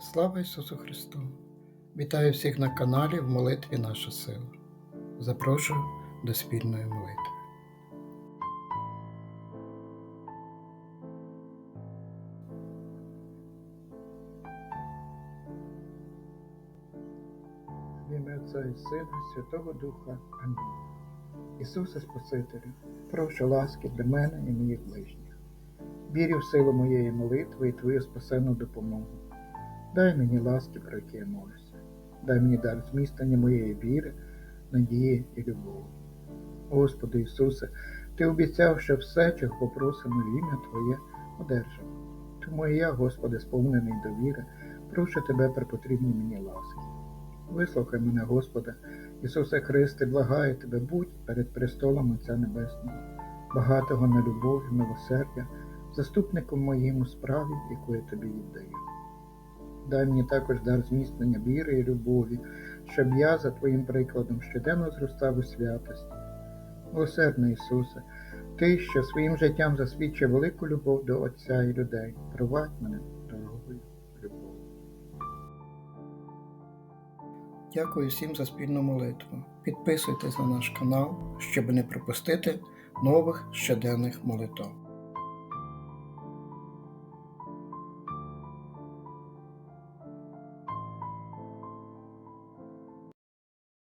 Слава Ісусу Христу! Вітаю всіх на каналі в молитві Наша сила. Запрошую до спільної молитви. В Отця і Сина, Святого Духа. Амінь. Ісусе Спасителю, прошу ласки для мене і моїх ближніх. Вірю в силу моєї молитви і Твою спасенну допомогу. Дай мені ласки, про які я молюся. Дай мені дар змістення моєї віри, надії і любові. Господи Ісусе, Ти обіцяв, що все, чого попросимо в ім'я Твоє, одержимо. Тому і я, Господи, сповнений довіри, прошу Тебе про потрібні мені ласки. Вислухай мене, Господи, Ісусе Христе, благаю Тебе, будь перед престолом Отця Небесного, багатого на любов і милосердя, заступником моїм у справі, яку я тобі віддаю. Дай мені також дар зміцнення віри і любові, щоб я, за Твоїм прикладом, щоденно зростав у святості. Милосердний Ісусе, Ти, що своїм життям засвідчив велику любов до Отця і людей, провадь мене дорогою любові. Дякую всім за спільну молитву. Підписуйтесь на наш канал, щоб не пропустити нових щоденних молитв.